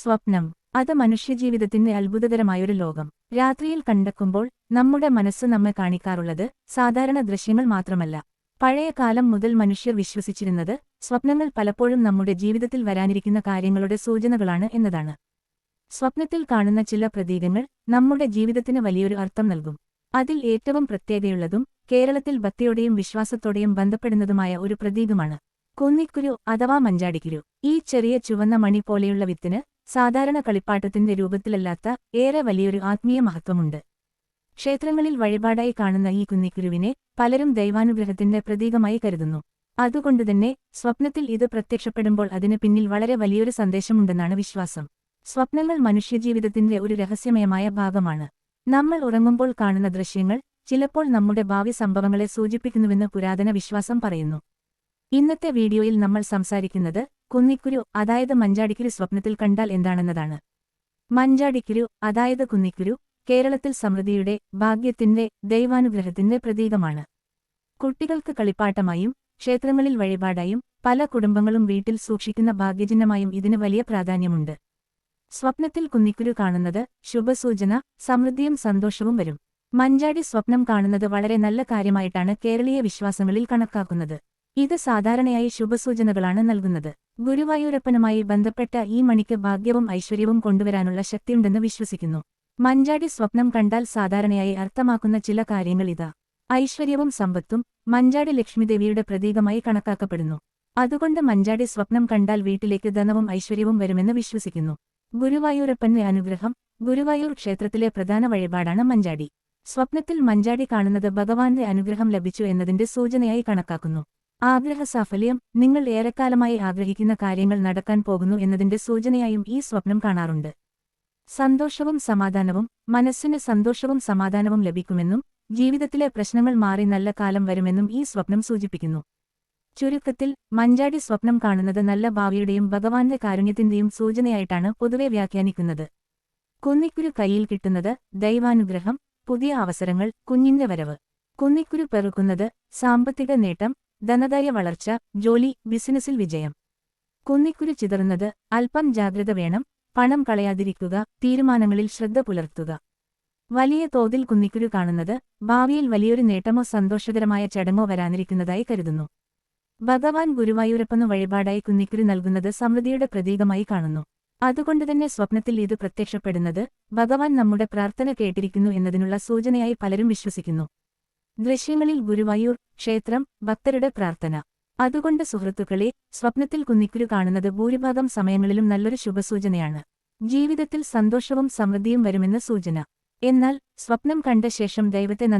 സ്വപ്നം. അത് മനുഷ്യജീവിതത്തിന്റെ അത്ഭുതകരമായൊരു ലോകം. രാത്രിയിൽ കണ്ടെക്കുമ്പോൾ നമ്മുടെ മനസ്സ് നമ്മെ കാണിക്കാറുള്ളത് സാധാരണ ദൃശ്യങ്ങൾ മാത്രമല്ല. പഴയ കാലം മുതൽ മനുഷ്യർ വിശ്വസിച്ചിരുന്നത് സ്വപ്നങ്ങൾ പലപ്പോഴും നമ്മുടെ ജീവിതത്തിൽ വരാനിരിക്കുന്ന കാര്യങ്ങളുടെ സൂചനകളാണ് എന്നതാണ്. സ്വപ്നത്തിൽ കാണുന്ന ചില പ്രതീകങ്ങൾ നമ്മുടെ ജീവിതത്തിന് വലിയൊരു അർത്ഥം നൽകും. അതിൽ ഏറ്റവും പ്രത്യേകതയുള്ളതും കേരളത്തിൽ ഭക്തിയോടെയും വിശ്വാസത്തോടെയും ബന്ധപ്പെടുന്നതുമായ ഒരു പ്രതീകമാണ്. കുന്നിക്കുരു അഥവാ മഞ്ചാടിക്കുരു. ഈ ചെറിയ ചുവന്ന മണി പോലെയുള്ള വിത്തിന് സാധാരണ കളിപ്പാട്ടത്തിന്റെ രൂപത്തിലല്ലാത്ത ഏറെ വലിയൊരു ആത്മീയ മഹത്വമുണ്ട്. ക്ഷേത്രങ്ങളിൽ വഴിപാടായി കാണുന്ന ഈ കുന്നിക്കുരുവിനെ പലരും ദൈവാനുഗ്രഹത്തിന്റെ പ്രതീകമായി കരുതുന്നു. അതുകൊണ്ടുതന്നെ സ്വപ്നത്തിൽ ഇത് പ്രത്യക്ഷപ്പെടുമ്പോൾ അതിന് പിന്നിൽ വളരെ വലിയൊരു സന്ദേശമുണ്ടെന്നാണ് വിശ്വാസം. സ്വപ്നങ്ങൾ മനുഷ്യജീവിതത്തിന്റെ ഒരു രഹസ്യമയമായ ഭാഗമാണ്. നമ്മൾ ഉറങ്ങുമ്പോൾ കാണുന്ന ദൃശ്യങ്ങൾ ചിലപ്പോൾ നമ്മുടെ ഭാവി സംഭവങ്ങളെ സൂചിപ്പിക്കുന്നുവെന്ന് പുരാതന വിശ്വാസം പറയുന്നു. ഇന്നത്തെ വീഡിയോയിൽ നമ്മൾ സംസാരിക്കുന്നത് കുന്നിക്കുരു അതായത് മഞ്ചാടിക്കുരു സ്വപ്നത്തിൽ കണ്ടാൽ എന്താണെന്നതാണ്. മഞ്ചാടിക്കുരു അതായത് കുന്നിക്കുരു കേരളത്തിൽ സമൃദ്ധിയുടെ ഭാഗ്യത്തിന്റെ ദൈവാനുഗ്രഹത്തിന്റെ പ്രതീകമാണ്. കുട്ടികൾക്ക് കളിപ്പാട്ടമായും ക്ഷേത്രങ്ങളിൽ വഴിപാടായും പല കുടുംബങ്ങളും വീട്ടിൽ സൂക്ഷിക്കുന്ന ഭാഗ്യചിഹ്നമായും ഇതിന് വലിയ പ്രാധാന്യമുണ്ട്. സ്വപ്നത്തിൽ കുന്നിക്കുരു കാണുന്നത് ശുഭസൂചന സമൃദ്ധിയും സന്തോഷവും വരും. മഞ്ചാടി സ്വപ്നം കാണുന്നത് വളരെ നല്ല കാര്യമായിട്ടാണ് കേരളീയ വിശ്വാസങ്ങളിൽ കണക്കാക്കുന്നത്. ഇത് സാധാരണയായി ശുഭസൂചനകളാണ് നൽകുന്നത്. ഗുരുവായൂരപ്പനുമായി ബന്ധപ്പെട്ട ഈ മണിക്ക് ഭാഗ്യവും ഐശ്വര്യവും കൊണ്ടുവരാനുള്ള ശക്തിയുണ്ടെന്ന് വിശ്വസിക്കുന്നു. മഞ്ചാടി സ്വപ്നം കണ്ടാൽ സാധാരണയായി അർത്ഥമാക്കുന്ന ചില കാര്യങ്ങൾ ഇതാ. ഐശ്വര്യവും സമ്പത്തും മഞ്ചാടി ലക്ഷ്മിദേവിയുടെ പ്രതീകമായി കണക്കാക്കപ്പെടുന്നു. അതുകൊണ്ട് മഞ്ചാടി സ്വപ്നം കണ്ടാൽ വീട്ടിലേക്ക് ധനവും ഐശ്വര്യവും വരുമെന്ന് വിശ്വസിക്കുന്നു. ഗുരുവായൂരപ്പന്റെ അനുഗ്രഹം ഗുരുവായൂർ ക്ഷേത്രത്തിലെ പ്രധാന വഴിപാടാണ് മഞ്ചാടി. സ്വപ്നത്തിൽ മഞ്ചാടി കാണുന്നത് ഭഗവാന്റെ അനുഗ്രഹം ലഭിച്ചു എന്നതിന്റെ സൂചനയായി കണക്കാക്കുന്നു. ആഗ്രഹ സാഫല്യം നിങ്ങൾ ഏറെക്കാലമായി ആഗ്രഹിക്കുന്ന കാര്യങ്ങൾ നടക്കാൻ പോകുന്നു എന്നതിന്റെ സൂചനയായും ഈ സ്വപ്നം കാണാറുണ്ട്. സന്തോഷവും സമാധാനവും മനസ്സിന് സന്തോഷവും സമാധാനവും ലഭിക്കുമെന്നും ജീവിതത്തിലെ പ്രശ്നങ്ങൾ മാറി നല്ല കാലം വരുമെന്നും ഈ സ്വപ്നം സൂചിപ്പിക്കുന്നു. ചുരുക്കത്തിൽ മഞ്ചാടി സ്വപ്നം കാണുന്നത് നല്ല ഭാവിയുടെയും ഭഗവാന്റെ കാരുണ്യത്തിന്റെയും സൂചനയായിട്ടാണ് പൊതുവെ വ്യാഖ്യാനിക്കുന്നത്. കുന്നിക്കുരു കയ്യിൽ കിട്ടുന്നത് ദൈവാനുഗ്രഹം പുതിയ അവസരങ്ങൾ കുഞ്ഞിന്റെ വരവ്. കുന്നിക്കുരു പെറുക്കുന്നത് സാമ്പത്തിക നേട്ടം ധനധാര്യ വളർച്ച ജോലി ബിസിനസ്സിൽ വിജയം. കുന്നിക്കുരു ചിതറുന്നത് അല്പം ജാഗ്രത വേണം പണം കളയാതിരിക്കുക തീരുമാനങ്ങളിൽ ശ്രദ്ധ പുലർത്തുക. വലിയ തോതിൽ കുന്നിക്കുരു കാണുന്നത് ഭാവിയിൽ വലിയൊരു നേട്ടമോ സന്തോഷകരമായ ചടങ്ങോ വരാനിരിക്കുന്നതായി കരുതുന്നു. ഭഗവാൻ ഗുരുവായൂരപ്പനു വഴിപാടായി കുന്നിക്കുരു നൽകുന്നത് സമൃദ്ധിയുടെ പ്രതീകമായി കാണുന്നു. അതുകൊണ്ടുതന്നെ സ്വപ്നത്തിൽ ഇത് പ്രത്യക്ഷപ്പെടുന്നത് ഭഗവാൻ നമ്മുടെ പ്രാർത്ഥന കേട്ടിരിക്കുന്നു എന്നതിനുള്ള സൂചനയായി പലരും വിശ്വസിക്കുന്നു. ദൃശ്യങ്ങളിൽ ഗുരുവായൂർ ക്ഷേത്രം ഭക്തരുടെ പ്രാർത്ഥന. അതുകൊണ്ട് സുഹൃത്തുക്കളെ സ്വപ്നത്തിൽ കുന്നിക്കുരു കാണുന്നത് ഭൂരിഭാഗം സമയങ്ങളിലും നല്ലൊരു ശുഭസൂചനയാണ്. ജീവിതത്തിൽ സന്തോഷവും സമൃദ്ധിയും വരുമെന്ന സൂചന. എന്നാൽ സ്വപ്നം കണ്ട ശേഷം ദൈവത്തെ നന്ദി